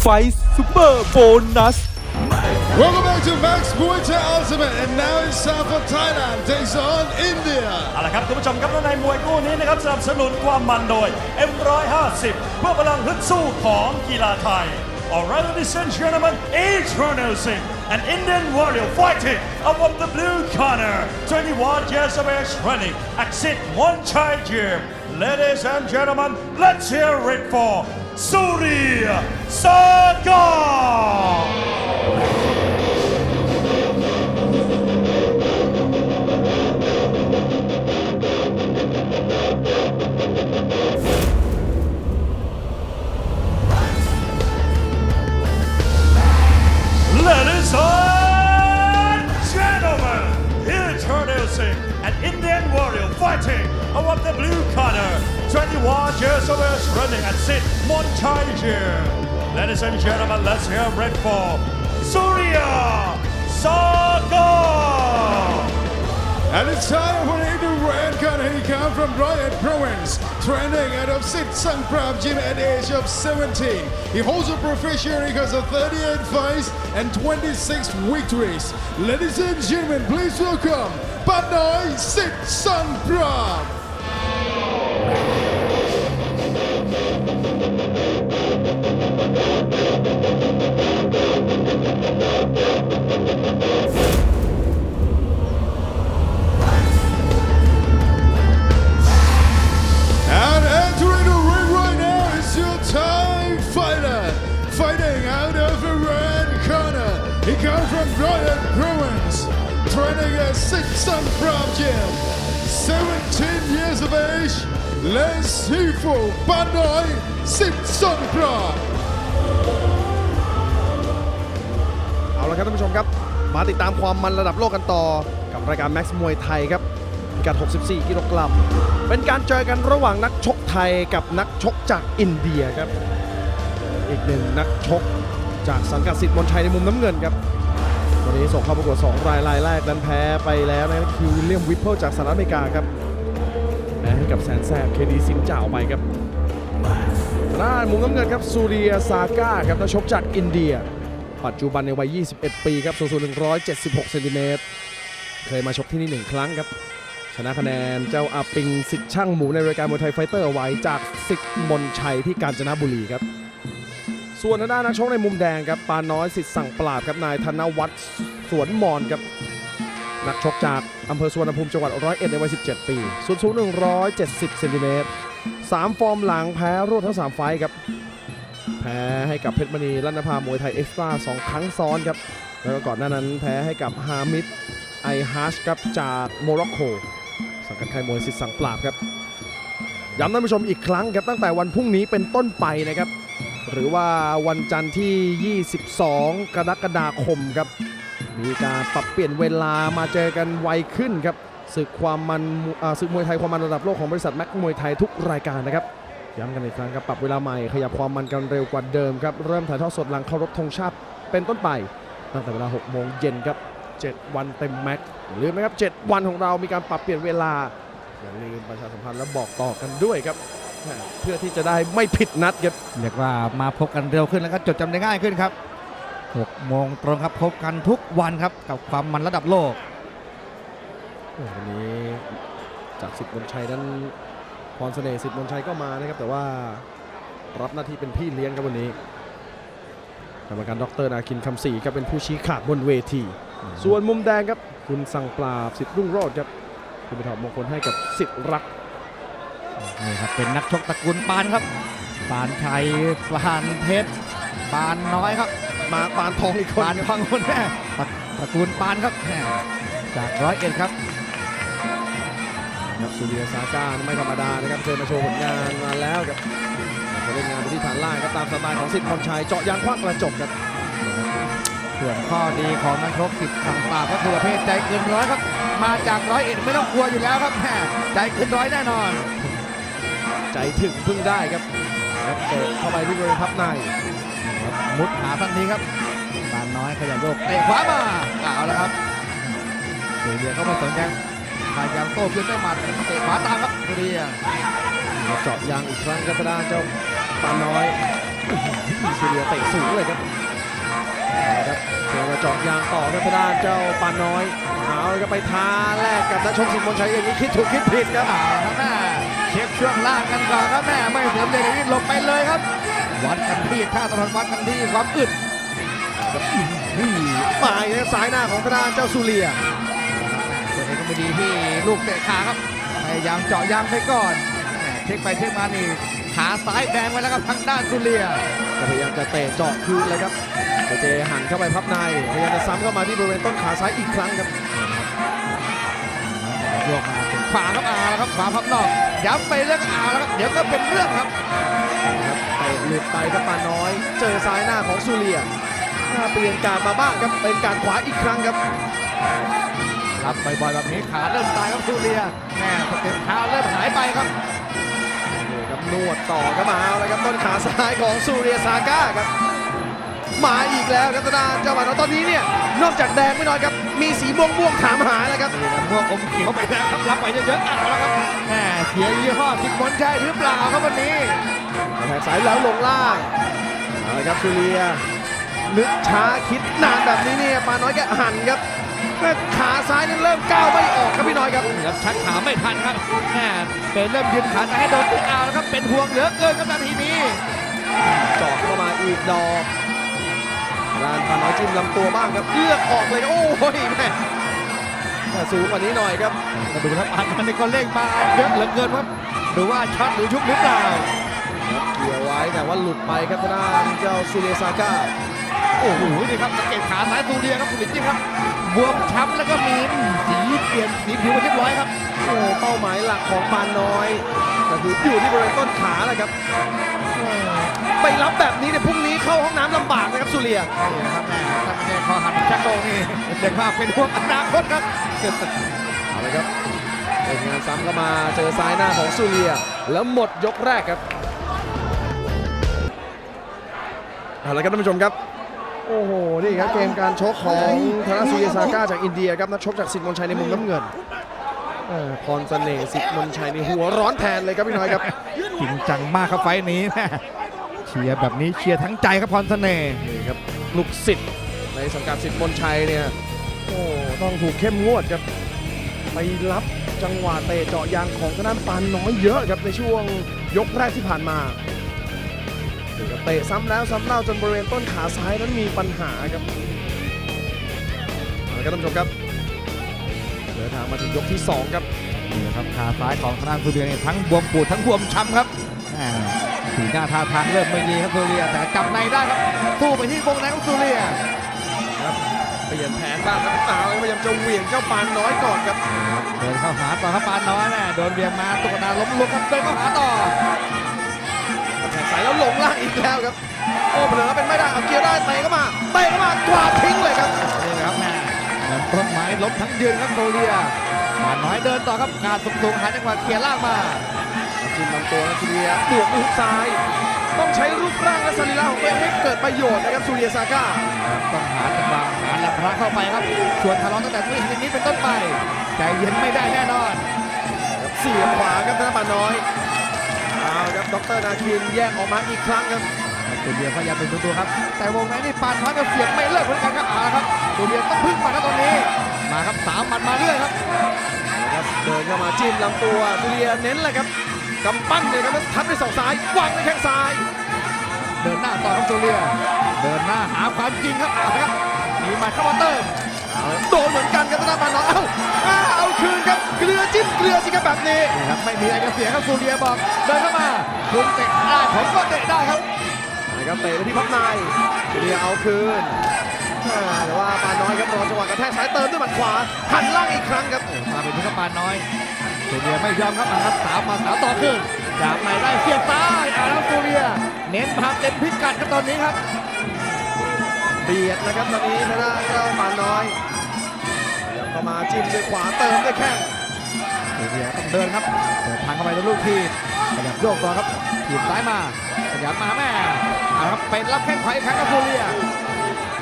ไฟซูเปอร์โบนัส Welcome back to Max Muay Thai Ultimate and now it's time for Thailand takes on India เอาละครับคุณผู้ชมครับและในมวยคู่นี้นะครับสนับสนุนความมันโดย M150 เพื่อพลังฮึดสู้ของกีฬาไทย Alright, ladies and gentlemen, Eternal Singh, an Indian warrior fighting above the blue corner, 21 years of age training, Exit Monchai Gym. Ladies and gentlemen, let's hear it for Surya Sagar! Ladies and gentlemen, Singh, an Indian warrior fighting above the blue corner, 21 years of age running at Sid Monchai Gym. Ladies and gentlemen, let's hear a red for Surya Sagar. and it's time for corner he comes from Royal Province training out of Sit Sang Gym at the age of 17 he holds a professional record of 38 fights and 26 victories ladies and gentlemen please welcome Padnoy Sit Sang Prab And entering the ring right now is your Thai fighter, fighting out of the red corner. He comes from Royal Province, training at Six Sun Prab Gym. 17 years of age, Les Hifu Panoy Six Sun Prab. เอาละครับท่านผู้ชมครับ มาติดตามความมันระดับโลกกันต่อ กับรายการ Max มวยไทยครับพิกัด 64 กิโลกรัม เป็นการเจอกันระหว่างนักชกไทยกับนักชกจากอินเดียครับ อีกหนึ่งนักชกจากสังกัดสิทธิ์มนชัยในมุมน้ำเงินครับวันนี้ส่งเข้าประกวด 2 รายรายแรกนั้นแพ้ไปแล้วนะครับคือวิลเลียมวิปเปิลจากสหรัฐอเมริกาครับแพ้ให้กับแสนแสบเคดีสินเจ้าไปครับ ด้านมุมน้ำเงินครับซูเรียซาก้าครับนักชกจากอินเดีย ปัจจุบันในวัย 21 ปีครับสูงสุด176เซนติเมตรเคยมาชกที่นี่หนึ่งครั้งครับ ชนะคะแนนเจ้าอาปิงสิทธิ์ช่างหมูในรายการมวยไทยไฟเตอร์ไว้จากสิทธิ์มนชัยที่กาญจนบุรีครับ ส่วนทางด้านนักชกในมุมแดงครับปาน้อยสิทธิ์สั่งปราบครับนายธนวัฒน์สวนมอนครับนักชกจากอำเภอสุวรรณภูมิจังหวัดร้อยเอ็ดในวัย 17 ปีส่วนสูง170เซนติเมตร สามฟอร์มหลังแพ้รวดทั้งสามไฟครับ แพ้ให้กับเพชรมณีรัตนภามวยไทยเอ็กซ์ตร้าสองครั้งซ้อนครับ แล้วก็ก่อนหน้านั้นแพ้ให้กับฮามิดไอฮาชครับจากโมร็อกโกสังกัดค่ายมวยสิทธิ์สังปราบครับย้ำท่านผู้ชมอีกครั้งครับตั้งแต่วันพรุ่งนี้เป็นต้นไปนะครับ หรือว่าวันจันทร์ที่ 22 กรกฎาคมครับ มีการปรับเปลี่ยนเวลามาเจอกันไวขึ้นครับ ศึกความมันอ่าศึกมวยไทยความมันระดับโลกของบริษัทแม็กมวยไทยทุกรายการนะครับย้ำกันอีกครั้งครับปรับเวลาใหม่ขยับความมันกันเร็วกว่าเดิมครับเริ่มถ่ายทอดสดหลังเคารพธงชาติเป็นต้นไปตั้งแต่เวลา6โมงเย็นครับ 7 วันเต็มแม็กลืมนะครับ 7 วันของเรามีการปรับเปลี่ยนเวลาอย่าลืมประชาสัมพันธ์และบอกต่อกันด้วยครับ เพื่อที่จะได้ไม่ผิดนัดครับเรียกว่ามาพบกันเร็วขึ้นแล้วก็จดจำได้ง่ายขึ้นครับ6โมงตรงครับพบกันทุกวันครับกับความมันระดับโลก วันนี้จากสิทธิ์มนชัยนั้นพรเสน่ห์สิทธิ์มนชัยก็มานะครับ แต่ว่ารับหน้าที่เป็นพี่เลี้ยงครับวันนี้กรรมการดรนาคินคำศรีครับเป็นผู้ชี้ขาดบนเวที ส่วนมุมแดงครับคุณสั่งปราบสิทธิ์รุ่งโรจน์ครับคุณไปถอดมงคลให้กับสิทธิ์รักนี่ครับเป็นนักชกตระกูลปานครับปานชัยปานเพชรปานน้อยครับ มาปานทองอีกคนปานครับพังคนแม่ตระตระกูลปานครับแม่จากร้อยเอ็ดครับ ครับซูเรียซาก้าไม่ธรรมดานะครับเคยมาโชว์ผลงานมาแล้วครับมาเล่นงานไปที่ฐานล่างครับตามสไตล์ของสิทธิ์พรชัยเจาะยางคว้างกระจกครับส่วนข้อดีของนักชกสิทธิ์สั่งปราบก็คือประเภทใจเกินร้อยครับมาจากร้อยเอ็ดไม่ต้องกลัวอยู่แล้วครับแม่ใจเกินร้อยแน่นอน ใจถึงพึ่งได้ครับแล้วเปิดเข้าไปที่บริเวณพับในมุดหาทันทีครับปานน้อยขยันโยกเตะขวามาเอาแล้วครับเสียเดียก็ไม่สนใจ พยายามโต้ขึ้นด้วยหมัดเตะขวาตามครับเสียเดียมาเจาะยางอีกครั้งครับทางด้านเจ้าปานน้อยซูเรียเตะสูงเลยครับเอาละครับเจอมาเจาะยางต่อครับทางด้านเจ้าปานน้อยเอาเลยครับไปท้าแลกกับนักชกสิงห์มนชัยอย่างนี้คิดถูกคิดผิดครับเอาละครับแม่เช็คช่วงล่างกันก่อนครับแม่ไม่เสริมเดชนิดลงไปเลยครับวัดกันที่ท่าตะวันวัดกันที่ความอึดมาอีกแล้วซ้ายหน้าของทางด้านเจ้าซูเรียตัวเองก็ ไม่ดีที่ลูกเตะขาครับพยายามเจาะยางไปก่อนแม่เช็คไปเช็คมานี่ขาซ้ายแดงไว้แล้วครับทางด้านสุเรียพยายามจะเตะเจาะคืนเลยครับเจเจหันเข้าไปพับในพยายามจะซ้ำเข้ามาที่บริเวณต้นขาซ้ายอีกครั้งครับโยกมาขวาครับอาแล้วครับขวาพับนอกย้ำไปเรื่องอาแล้วครับเดี๋ยวก็เป็นเรื่องครับครับเตะหลุดไปครับปาน้อย เจอซ้ายหน้าของซูเรียหน้าเปลี่ยนการมาบ้างครับเป็นการขวาอีกครั้งครับ รับบ่อยๆแบบนี้ขาเริ่มตายครับสุเรียแม่สเต็ปเท้าเริ่มหายไปครับนี่ครับนวดต่อครับมาเอาเลยครับต้นขาซ้ายของซูเรียซาก้าครับ มาอีกแล้วครับตาดานเจ้าหวานตอนนี้เนี่ยนอกจากแดงไม่น้อยครับมีสีม่วงม่วงๆถามหาแล้วครับม่วงอมเขียวไปแล้วครับรับไปเยอะๆเอาแล้วครับแม่เสียยี่ห้อสิงห์มนชัยหรือเปล่าครับวันนี้แทงสายแล้วลงล่างเอาละครับซูเรียนึกช้าคิดนานแบบนี้เนี่ยปาน้อยแกหันครับ แม่ขาซ้ายนี่เริ่มก้าวไม่ออกครับพี่น้อยครับครับชักขาไม่ทันครับแม่เป็นเริ่มยืนขาจะให้โดนติดเอาแล้วครับเป็นห่วงเหลือเกินครับนาทีนี้เจาะเข้ามาอีกดอกลานปาน้อยจิ้มลำตัวบ้างครับเลือกออกเลยครับโอ้ยแม่แต่สูงกว่านี้หน่อยครับมาดูครับอันมันนี่ก็เร่งมาเยอะเหลือเกินครับดูว่าช็อตหรือยุบหรือเปล่าเกี่ยวไว้แต่ว่าหลุดไปครับทางด้านเจ้าซูเรียซาก้าโอ้โหนี่ครับสังเกตขาซ้ายตูเรียครับคุณลิจิ้มครับ บวมช้ำแล้วก็มีสีเปลี่ยนสีผิวมาเรียบร้อยครับโอ้เป้าหมายหลักของปานน้อยก็คืออยู่ที่บริเวณต้นขาแหละครับโอ้ไปรับแบบนี้เนี่ยพรุ่งนี้เข้าห้องน้ำลำบากนะครับซูเรียนี่นะครับแม่ถ้าไม่ใช่คอหันชักโกงนี่เด็กภาพเป็นห่วงอนาคตครับเอาเลยครับเป็นงานซ้ำเข้ามาเจอซ้ายหน้าของซูเรีย แล้วหมดยกแรกครับเอาละครับท่านผู้ชมครับ โอ้โห นี่ครับเกมการชกของธนาซูเรียซาก้าจากอินเดียครับนักชกจากสิทธิ์มนชัยในมุมน้ำเงินเออพรเสน่ห์สิทธิ์มนชัยในหัวร้อนแทนเลยครับพี่น้อยครับจริงจังมากครับไฟล์นี้แม่เชียร์แบบนี้เชียร์ทั้งใจครับพรเสน่ห์นี่ครับลูกศิษย์ในสังกัดสิทธิ์มนชัยเนี่ยโอ้ต้องถูกเข้มงวดครับไปรับจังหวะเตะเจาะยางของทางด้านปานน้อยเยอะครับในช่วงยกแรกที่ผ่านมานี่ครับ เตะซ้ำแล้วซ้ำเล่าจนบริเวณต้นขาซ้ายนั้นมีปัญหาครับเอาละครับท่านผู้ชมครับเดินทางมาถึงยกที่สองครับนี่นะครับขาซ้ายของทางด้านซูเรียเนี่ยทั้งบวมปูดทั้งบวมช้ำครับแม่สีหน้าท่าทางเริ่มไม่ดีครับซูเรียแต่จับในได้ครับสู้ไปที่วงในของซูเรียครับเปลี่ยนแผนบ้างครับเอาพยายามจะเหวี่ยงเจ้าปานน้อยก่อนครับเดินเข้าหาต่อครับปานน้อยแม่โดนเบียงมาตุ๊กตาล้มลุกครับเดินเข้าหาต่อ แทงสายแล้วหลงล่างอีกแล้วครับโอ้เผลอเป็นไม่ได้เอาเกียร์ได้เตะเข้ามาเตะเข้ามากวาดทิ้งเลยครับนี่นะครับแม่เหมือนต้นไม้ล้มทั้งยืนครับซูเรียปานน้อยเดินต่อครับการสูงๆหาจังหวะเคลียร์ล่างมาจิ้มลำตัวนะซูเรียบวกด้วยฮุกซ้าย ต้องใช้รูปร่างและสรีระของตัวเองให้เกิดประโยชน์นะครับซูเรียซาก้าต้องหาจังหวะหาแหลมพระเข้าไปครับชวนทะเลาะตั้งแต่ที่นี้เป็นต้นไปใจเย็นไม่ได้แน่นอนครับเสียบขวาครับธนปานน้อย เอาครับดรนาคินแยกออกมาอีกครั้งครับตูเดียพยายามเป็นตัวครับ แต่วงในนี่ปานน้อยกับเสียบไม่เลิกเหมือนกันครับเอาละครับตูเดียต้องพึ่งมาครับตอนนี้ มาครับสามหมัดมาเรื่อยครับครับเดินเข้ามาจิ้มลำตัวซูเรียเน้นเลยครับกำปั้นเลยครับแล้วทับด้วยศอกซ้ายวางด้วยแข้งซ้าย เดินหน้าต่อครับตูเดียเดินหน้าหาความจริงครับเอาละครับมีหมัดเข้ามาเติม โดนเหมือนกันครับธนปานน้อยเอ้าอ้าเอาคืนครับเกลือจิ้มเกลือสิครับแบบนี้นี่ครับไม่มีอะไรจะเสียครับตูเดียบอกเดินเข้ามาคุณเตะได้ผมก็เตะได้ครับนะครับเตะไปที่พับในเรียเอาคืนอ่าแต่ว่าปานน้อยครับรอจังหวะกระแทกซ้ายเติมด้วยหมัดขวาหันล่างอีกครั้งครับมาเป็นที่กปานน้อยตูเดียไม่ยอมครับอัดสามมาสาวต่อขึ้นจากไหนได้เสียบซ้ายเอาแล้วตูเดียเน้นพาเต็มพิกัดครับตอนนี้ครับ เบียดนะครับตอนนี้ทางด้านเจ้าปานน้อยพยายามเข้ามาจิ้มด้วยขวาเติมด้วยแข้งตูเดียต้องเดินครับเปิดทางเข้าไปตัวลูกทีบขยับโยกต่อครับถีบซ้ายมาขยับมาแม่เอาละครับเป็นรับแข้งขวาอีกครั้งครับตูเดีย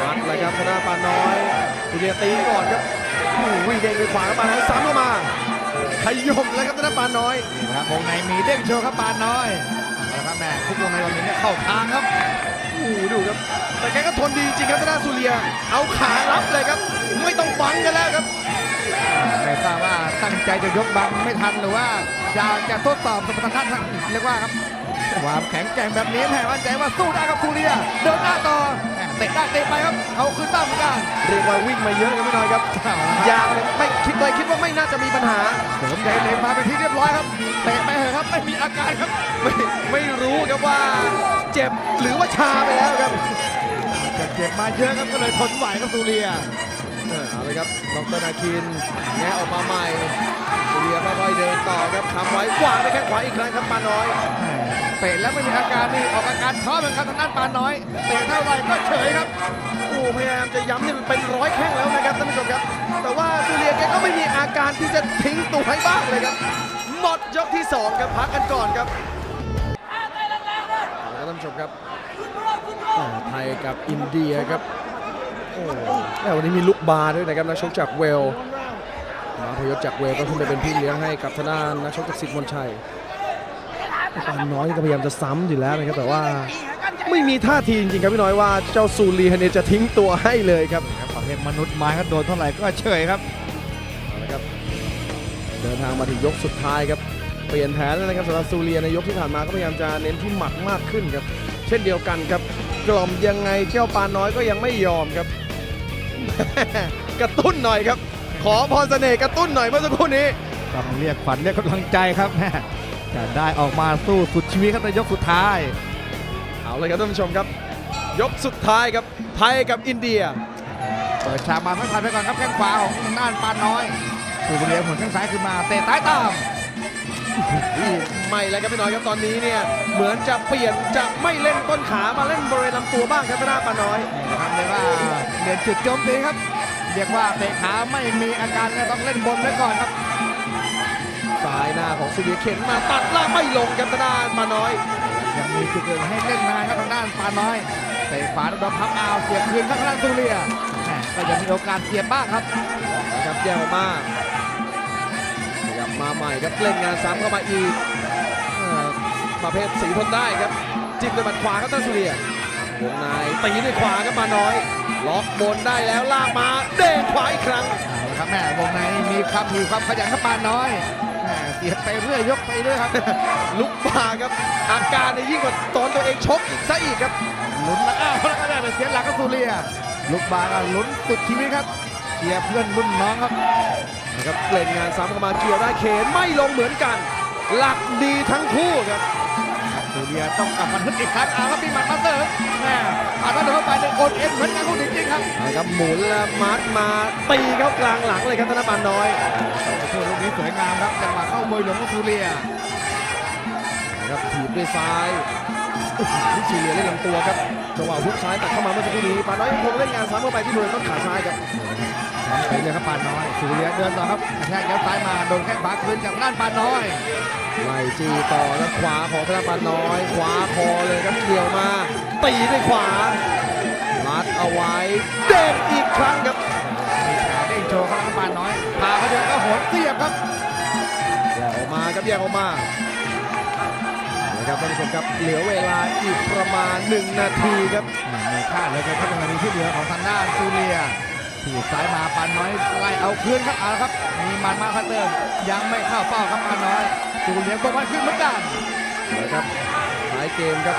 วัดเลยครับทางด้านปานน้อยสุเรียตีก่อนครับโอ้โหวิ่งเด้งด้วยขวาครับปานน้อยซ้ำเข้ามาขยมแล้วครับทางด้านปานน้อยนี่นะครับวงในมีเด้งโชว์ครับปานน้อยเอาละครับแม่ทุกวงในวันนี้เนี่ยเข้าทางครับ ดูครับ แต่แกก็ทนดีจริงครับทางด้านซูเลีย เอาขารับเลยครับ ไม่ต้องบังกันแล้วครับไม่ทราบว่าตั้งใจจะยกบังไม่ทันหรือว่าอยากจะทดสอบสมรรถนะทางเรียกว่าครับความแข็งแกร่งแบบนี้แม่มั่นใจว่าสู้ได้ครับซูเรีย เดินหน้าต่อแหม่ เตะได้เตะไปครับเอาคืนบ้างเหมือนกันเรียกว่าวิ่งมาเยอะกันไม่น้อยครับยางเลยไม่คิดเลยคิดว่าไม่น่าจะมีปัญหาเสริมใหญ่เลยมาเป็นที่เรียบร้อยครับเตะไปเถอะครับไม่มีอาการครับไม่ไม่รู้ครับว่า เจ็บหรือว่าชาไปแล้วครับจะเจ็บมาเยอะครับก็เลยทนไหวครับซูเรียเออเอาเลยครับดรนาคินแงะออกมาใหม่ ซูเลียค่อยๆเดินต่อครับคำไว้วางไปแข้งขวาอีกครั้งครับปาน้อยเตะแล้วไม่มีอาการนี่ออกอาการท้อเหมือนกันทางด้านปานน้อยเตะเท่าไหร่ก็เฉยครับโอ้พยายามจะย้ำนี่มันเป็นร้อยแข้งแล้วนะครับท่านผู้ชมครับ แต่ว่าซูเลียแกก็ไม่มีอาการที่จะทิ้งตัวให้บ้างเลยครับหมดยกที่สองครับพักกันก่อนครับเอาละครับท่านผู้ชมครับอ่าไทยกับอินเดียครับโอ้แต่วันนี้มีลุกบาร์ด้วยนะครับนักชกจากเวล มาพยศจากเวลก็ขึ้นไปเป็นพี่เลี้ยงให้กับทางด้านนักชกจากสิทธิ์มนชัยปานน้อยก็พยายามจะซ้ำอยู่แล้วนะครับแต่ว่าไม่มีท่าทีจริงๆครับพี่น้อยว่าเจ้าซูเลียเนี่ยจะทิ้งตัวให้เลยครับประเภทมนุษย์ไม้ครับโดนเท่าไหร่ก็เฉยครับเอาละครับเดินทางมาถึงยกสุดท้ายครับเปลี่ยนแผนแล้วนะครับสำหรับซูเลียในยกที่ผ่านมาก็พยายามจะเน้นที่หมัดมากขึ้นครับ เช่นเดียวกันครับกล่อมยังไงเจ้าปานน้อยก็ยังไม่ยอมครับ กระตุ้นหน่อยครับ ขอพรเสน่ห์กระตุ้นหน่อยเมื่อสักครู่นี้ต้องเรียกขวัญเรียกกำลังใจครับแม่จะได้ออกมาสู้สุดชีวิตครับในยกสุดท้าย เอาเลยครับท่านผู้ชมครับ ยกสุดท้ายครับไทยกับอินเดีย เปิดฉากมาทักทายไปก่อนครับแข้งขวาของทางด้านปานน้อยสูบเรียหมุนแข้งซ้ายขึ้นมาเตะซ้ายตามนี่ไม่แล้วครับพี่น้อยครับตอนนี้เนี่ยเหมือนจะเปลี่ยนจะไม่เล่นต้นขามาเล่นบริเวณลำตัวบ้างครับทางด้านปานน้อยนี่นะครับเรียกว่าเรียนจุดโจมตีครับ เรียกว่าเตะขาไม่มีอาการก็ต้องเล่นบนไว้ก่อนครับซ้ายหน้าของซูเลียเข็นมาตัดล่างไม่ลงครับทางด้านปานน้อย ยังมีจุดอื่นให้เล่นงานครับทางด้านปานน้อยเตะขวาโดนพับเอาเสียบคืนข้างล่างซูเรียแหม่ก็ยังมีโอกาสเสียบบ้างครับนะครับแย่ออกมาขยับมาใหม่ครับเล่นงานซ้ำเข้ามาอีกเอ่อประเภทสีทนได้ครับจิ้มด้วยหมัดขวาครับท่านสุเรีย วงในตีด้วยขวาครับมาน้อย ล็อกบนได้แล้วลากมาเด้งขวาอีกครั้งเอาละครับแม่วงในมีความหิวความขยันครับปานน้อยแม่เสียบไปเรื่อยยกไปเรื่อยครับ ลุกมาครับ อาการเนี่ยยิ่งกว่าตอนตัวเองชกอีกซะอีกครับลุ้นแล้วอ้าวแล้วก็ได้ไปเสียหลักครับซูเรียลูกบาก็ลุ้นสุดชีวิตครับเชียร์เพื่อนรุ่นน้องครับนะครับเล่นงานซ้ำเข้ามาเกี่ยวได้เขนไม่ลงเหมือนกัน หลักดีทั้งคู่ครับ ซูเรียต้องกลับมาฮึดอีกครั้งเอาครับมีหมัดมาเสริมแม่ปาดโดนเข้าไปในโอนเอ็นเหมือนกันคู่จริงๆครับนะครับหมุนแล้วมัดมาตีเข้ากลางหลังเลยครับธนบันน้อยโชว์ลูกนี้สวยงามครับจังหวะเข้ามวยหลวงของซูเรียนะครับถีบด้วยซ้ายโอ้โหซีเรียเล่นลำตัวครับจังหวะฮุกซ้ายตัดเข้ามาเมื่อสักครู่นี้ปานน้อยยังคงเล่นงานซ้ำเข้าไปที่บริเวณต้นขาซ้ายครับ ไปเลยครับปานน้อยซูเรียเดินต่อครับกระแทกยัดซ้ายมาโดนแข้งขวาคืนจากด้านปานน้อยไล่จีต่อแล้วขวาของธนบันน้อย ขวาคอเลยครับเกี่ยวมาตีด้วยขวาลัดเอาไว้เด้งอีกครั้งครับมีขาเด้งโชว์ครับปานน้อยพาเขาเดินก็โหนเสียบครับแยกออกมาครับแยกออกมานะครับท่านผู้ชมครับเหลือเวลาอีกประมาณ 1 นาทีครับมีค่าเหลยครับในนาทีที่เหลือของทางด้านซูเรีย ถีบซ้ายมาปานน้อยไล่เอาคืนครับเอาละครับมีมันมาคัตเติมยังไม่เข้าเป้าครับปานน้อยซูเรียบกมันขึ้นเหมือนกันนะครับท้ายเกมครับ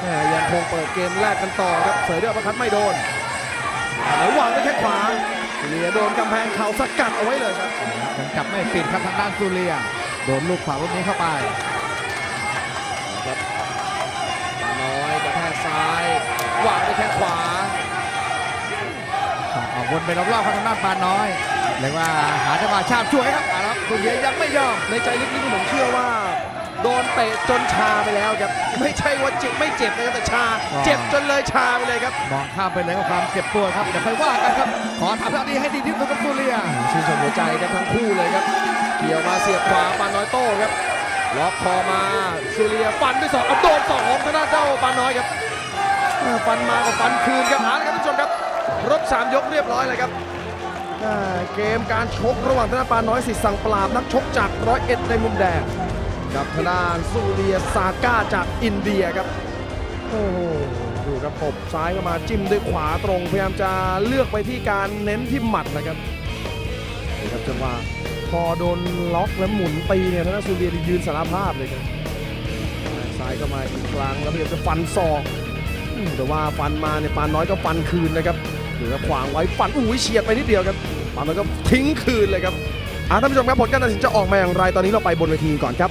แหม่ยังคงเปิดเกมแรกกันต่อครับเสยด้วยอัปเปอร์คัตไม่โดนแล้ววางด้วยแข้งขวาเหลียโดนกำแพงเข่าสกัดเอาไว้เลยครับยังจับไม่ปิดครับทางด้านซูเรียโดนลูกขวาลูกนี้เข้าไปครับปาน้อยกระแทกซ้ายวางด้วยแข้งขวา ออกวนไปรอบๆครับทางด้านปานน้อยเรียกว่าหาจังหวะชาบช่วยครับเอาละครับซูเรียยังไม่ยอมในใจลึกๆผมเชื่อว่า โดนเตะจนชาไปแล้วครับไม่ใช่ว่าเจ็บไม่เจ็บนะครับแต่ชา เจ็บจนเลยชาไปเลยครับมองข้ามไปเลยกับความเจ็บปวดครับเดี๋ยวค่อยว่ากันครับ ขอทำหน้าที่ให้ดีที่สุดกับซูเรียชื่นชมหัวใจครับทั้งคู่เลยครับเกี่ยวมาเสียบขวาปานน้อยโต้ครับล็อกคอมาซูเลียฟันด้วยสองเอาโดนสองของทางด้านเจ้าปานน้อยครับอ่าฟันมากับฟันคืนครับหาเลยครับท่านผู้ชมครับ รบสามยกเรียบร้อยเลยครับอ่าเกมการชกระหว่างทางด้านปานน้อยสิทธิ์สั่งปราบนักชกจากร้อยเอ็ดในมุมแดงกับทางด้านซูเลียซาก้าจากอินเดียครับโอ้โหดูครับตบซ้ายเข้ามาจิ้มด้วยขวาตรง พยายามจะเลือกไปที่การเน้นที่หมัดนะครับนี่ครับจังหวะพอโดนล็อกแล้วหมุนตีเนี่ยธนาซูเรียนยืนสารภาพเลยครับซ้ายเข้ามาอีกครั้งแล้วพยายามจะฟันศอกอืม แต่ว่าฟันมาเนี่ยปานน้อยก็ฟันคืนนะครับเหลือขวางไว้ฟันอุ้ยเฉียดไปนิดเดียวครับปานน้อยก็ทิ้งคืนเลยครับอ่าท่านผู้ชมครับผลการตัดสินจะออกมาอย่างไรตอนนี้เราไปบนเวทีก่อนครับ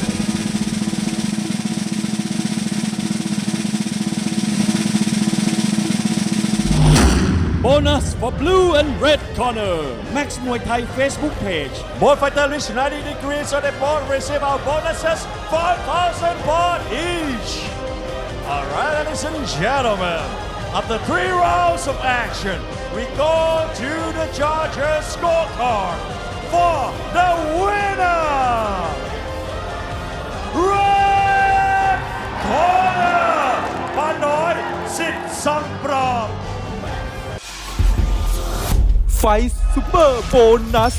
Bonus for blue and red corner Max Muay Thai Facebook page Both fighter reach 90 degrees on the board receive our bonuses five thousand baht each All right ladies and gentlemen after three rounds of action, we go to the judges' scorecard for the winner. Red corner, Panoy Sit Sampram. ไฟซูเปอร์โบนัส